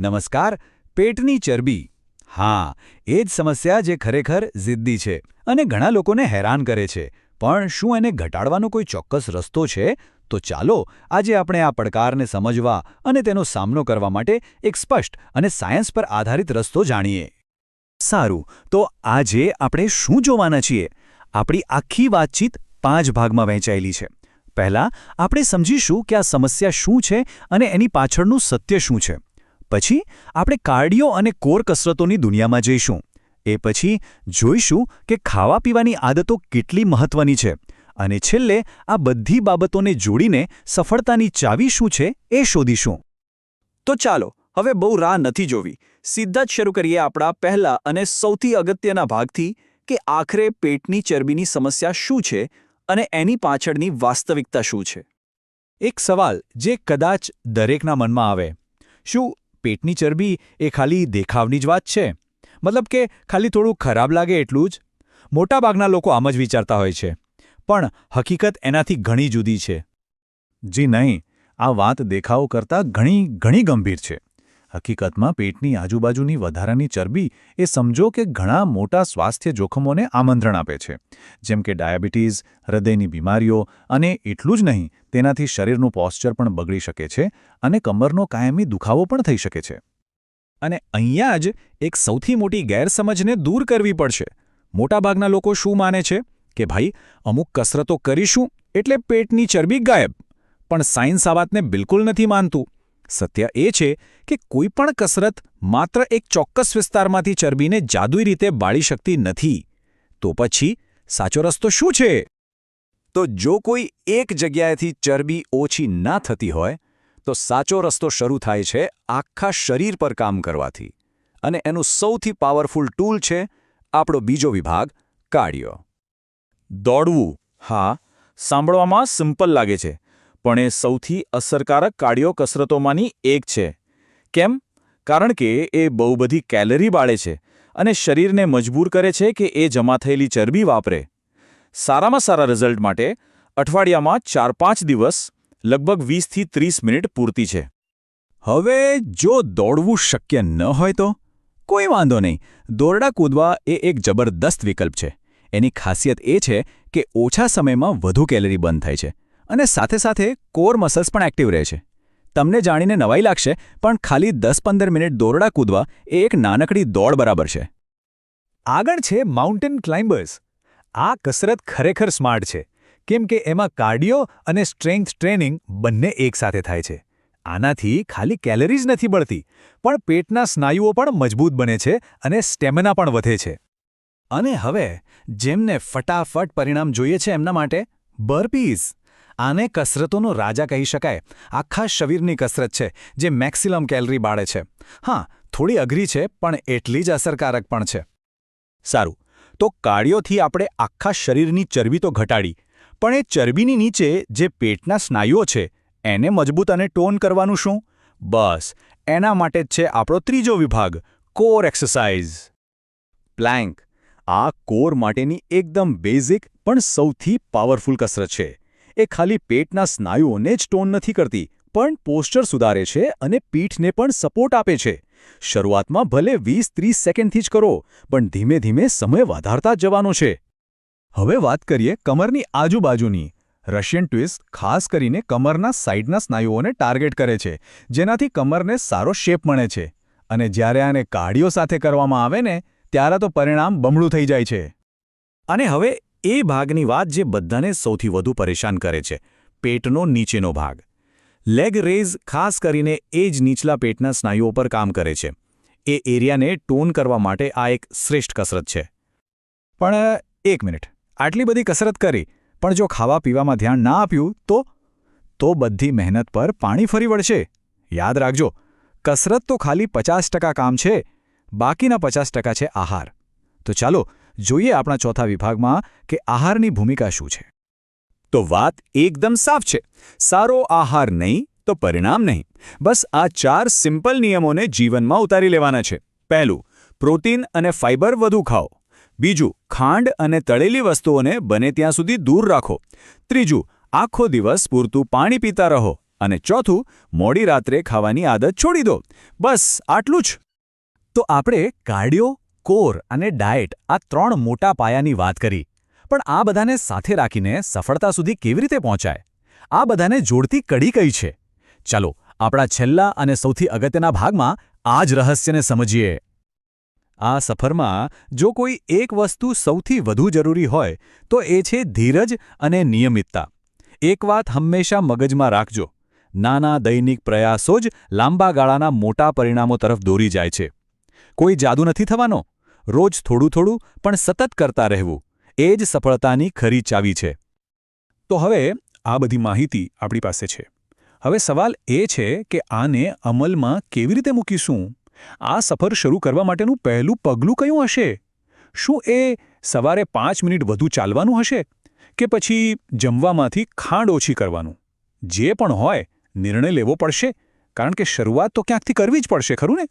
નમસ્કાર, પેટની ચરબી. હા, એ જ સમસ્યા જે ખરેખર જિદ્દી છે અને ઘણા લોકોને હેરાન કરે છે. પણ શું એને ઘટાડવાનો કોઈ ચોક્કસ રસ્તો છે? તો ચાલો, આજે આપણે આ પડકારને સમજવા અને તેનો સામનો કરવા માટે એક સ્પષ્ટ અને સાયન્સ પર આધારિત રસ્તો જાણીએ. સારું, તો આજે આપણે શું જોવાના છીએ? આપણી આખી વાતચીત પાંચ ભાગમાં વહેંચાયેલી છે. પહેલા, આપણે સમજીશું કે આ સમસ્યા શું છે અને એની પાછળનું સત્ય શું છે. પછી આપણે કાર્ડિયો અને કોર કસરતોની દુનિયામાં જઈશું. એ પછી જોઈશું કે ખાવા પીવાની આદતો કેટલી મહત્વની છે અને છેલ્લે આ બધી બાબતોને જોડીને સફળતાની ચાવી શું છે એ શોધીશું. તો ચાલો, હવે બહુ રાહ નથી જોવી. સીધા જ શરૂ કરીએ આપણા પહેલા અને સૌથી અગત્યના ભાગથી કે આખરે પેટની ચરબીની સમસ્યા શું છે અને એની પાછળની વાસ્તવિકતા શું છે. એક સવાલ જે કદાચ દરેકના મનમાં આવે. શું પેટની ચરબી એ ખાલી દેખાવની જ વાત છે. મતલબ કે ખાલી થોડું ખરાબ લાગે એટલું જ. મોટાભાગના લોકો આમ જ વિચારતા હોય છે. પણ હકીકત એનાથી ઘણી જુદી છે. જી નહીં, આ વાત દેખાવ કરતાં ઘણી ઘણી ગંભીર છે. હકીકતમાં પેટની આજુબાજુની વધારાની ચરબી એ સમજો કે ઘણા મોટા સ્વાસ્થ્ય જોખમોને આમંત્રણ આપે છે. જેમ કે ડાયાબિટીસ, હૃદયની બીમારીઓ અને એટલું જ નહીં, તેનાથી શરીરનું પોસ્ચર પણ બગડી શકે છે અને કમરનો કાયમી દુખાવો પણ થઈ શકે છે. અને અહીંયા જ એક સૌથી મોટી ગેરસમજને દૂર કરવી પડશે. મોટાભાગના લોકો શું માને છે? કે ભાઈ, અમુક કસરતો કરીશું એટલે પેટની ચરબી ગાયબ. પણ સાયન્સ આ વાતને બિલકુલ નથી માનતું. સત્ય એ છે કે કોઈ પણ કસરત માત્ર એક ચોક્કસ વિસ્તારમાંથી ચરબીને જાદુઈ રીતે બાળી શકતી નથી. તો પછી, સાચો રસ્તો શું છે? તો જો કોઈ એક જગ્યાએથી ચરબી ઓછી ના થતી હોય, તો સાચો રસ્તો શરૂ થાય છે આખા શરીર પર કામ કરવાથી. અને એનું સૌથી પાવરફુલ ટૂલ છે આપણો બીજો વિભાગ, કાર્ડિયો. દોડવું. હા, સાંભળવામાં સિમ્પલ લાગે છે. પણ એ સૌથી અસરકારક કાર્ડિયો કસરતોમાંની એક છે. કેમ? કારણ કે એ બહુ બધી કેલરી બાળે છે અને શરીરને મજબૂર કરે છે કે એ જમા થયેલી ચરબી વાપરે. સારામાં સારા રિઝલ્ટ માટે અઠવાડિયામાં ચાર પાંચ દિવસ, લગભગ વીસથી ત્રીસ મિનિટ પૂરતી છે. હવે જો દોડવું શક્ય ન હોય તો? કોઈ વાંધો નહીં. દોરડા કૂદવા એ એક જબરદસ્ત વિકલ્પ છે. એની ખાસિયત એ છે કે ઓછા સમયમાં વધુ કેલરી બંધ થાય છે. અને સાથે સાથે કોર મસલ્સ પણ એક્ટિવ રહે છે. તમને જાણીને નવાઈ લાગશે, પણ ખાલી દસ પંદર મિનિટ દોરડા કૂદવા એ એક નાનકડી દોડ બરાબર છે. આગળ છે માઉન્ટેન ક્લાઇમ્બર્સ. આ કસરત ખરેખર સ્માર્ટ છે, કેમ કે એમાં કાર્ડિયો અને સ્ટ્રેન્થ ટ્રેનિંગ બંને એકસાથે થાય છે. આનાથી ખાલી કેલરીઝ નથી બળતી, પણ પેટના સ્નાયુઓ પણ મજબૂત બને છે અને સ્ટેમિના પણ વધે છે. અને હવે, જેમને ફટાફટ પરિણામ જોઈએ છે એમના માટે, બર્પીઝ. આને કસરતોનો રાજા કહી શકાય. આખા શરીરની કસરત છે, જે મેક્સિલમ કેલરી બાળે છે. હા, થોડી અઘરી છે, પણ એટલી જ અસરકારક પણ છે. સારું, તો કાર્ડિયોથી આપણે આખા શરીરની ચરબી તો ઘટાડી, પણ એ ચરબીની નીચે જે પેટના સ્નાયુઓ છે, એને મજબૂત અને ટોન કરવાનું શું? બસ, એના માટે જ છે આપણો ત્રીજો વિભાગ, કોર એક્સરસાઇઝ. પ્લેન્ક, આ કોર માટેની એકદમ બેઝિક પણ સૌથી પાવરફુલ કસરત છે. એ ખાલી પેટના સ્નાયુઓને જ ટોન નથી કરતી, પણ પોસ્ચર સુધારે છે અને પીઠને પણ સપોર્ટ આપે છે. શરૂઆતમાં ભલે વીસ ત્રીસ સેકન્ડથી જ કરો, પણ ધીમે ધીમે સમય વધારતા જવાનો છે. હવે વાત કરીએ કમરની આજુબાજુની. રશિયન ટ્વિસ્ટ ખાસ કરીને કમરના સાઇડના સ્નાયુઓને ટાર્ગેટ કરે છે, જેનાથી કમરને સારો શેપ મળે છે. અને જ્યારે આને કાર્ડિયો સાથે કરવામાં આવે ને, ત્યારે તો પરિણામ બમણું થઈ જાય છે. અને હવે એ ભાગની વાત જે બધાને સૌથી વધુ પરેશાન કરે છે, પેટનો નીચેનો ભાગ. લેગ રેઝ ખાસ કરીને એ જ નીચલા પેટના સ્નાયુઓ પર કામ કરે છે. એ એરિયાને ટોન કરવા માટે આ એક શ્રેષ્ઠ કસરત છે. પણ, એક મિનિટ. આટલી બધી કસરત કરી, પણ જો ખાવા પીવામાં ધ્યાન ના આપ્યું, તો? તો બધી મહેનત પર પાણી ફરી વળશે. યાદ રાખજો, કસરત તો ખાલી પચાસ કામ છે, બાકીના પચાસ છે આહાર. તો ચાલો જોઈએ આપણા ચોથા વિભાગમાં કે આહારની ભૂમિકા શું છે. તો વાત એકદમ સાફ છે. સારો આહાર નહીં, તો પરિણામ નહીં. બસ આ ચાર સિમ્પલ નિયમોને જીવનમાં ઉતારી લેવાના છે. પહેલું, પ્રોટીન અને ફાઇબર વધુ ખાઓ. બીજું, ખાંડ અને તળેલી વસ્તુઓને બને ત્યાં સુધી દૂર રાખો. ત્રીજું, આખો દિવસ પૂરતું પાણી પીતા રહો. અને ચોથું, મોડી રાત્રે ખાવાની આદત છોડી દો. બસ આટલું જ. તો આપણે કાર્ડિયો કોર અને ડાયટ આ ત્રણ મોટા પાયાની વાત કરી. પણ આ બધાને સાથે રાખીને સફળતા સુધી કેવી રીતે પહોંચાય? આ બધાને જોડતી કડી કઈ છે? ચાલો, આપણા છેલ્લા અને સૌથી અગત્યના ભાગમાં આ જ રહસ્યને સમજીએ. આ સફરમાં જો કોઈ એક વસ્તુ સૌથી વધુ જરૂરી હોય, તો એ છે ધીરજ અને નિયમિતતા. એક વાત હંમેશા મગજમાં રાખજો. નાના દૈનિક પ્રયાસો જ લાંબા ગાળાના મોટા પરિણામો તરફ દોરી જાય છે. કોઈ જાદુ નથી થવાનો? રોજ થોડું થોડું પણ સતત કરતા રહેવું. એ જ સફળતાની ખરી ચાવી છે. તો હવે આ બધી માહિતી આપણી પાસે છે. હવે સવાલ એ છે કે આને અમલમાં કેવી રીતે મૂકીશું? આ સફર શરૂ કરવા માટેનું પહેલું પગલું કયું હશે? શું એ સવારે પાંચ મિનિટ વધુ ચાલવાનું હશે? કે પછી જમવામાંથી ખાંડ ઓછી કરવાનું? જે પણ હોય, નિર્ણય લેવો પડશે. કારણ કે શરૂઆત તો ક્યાંકથી કરવી જ પડશે, ખરું ને?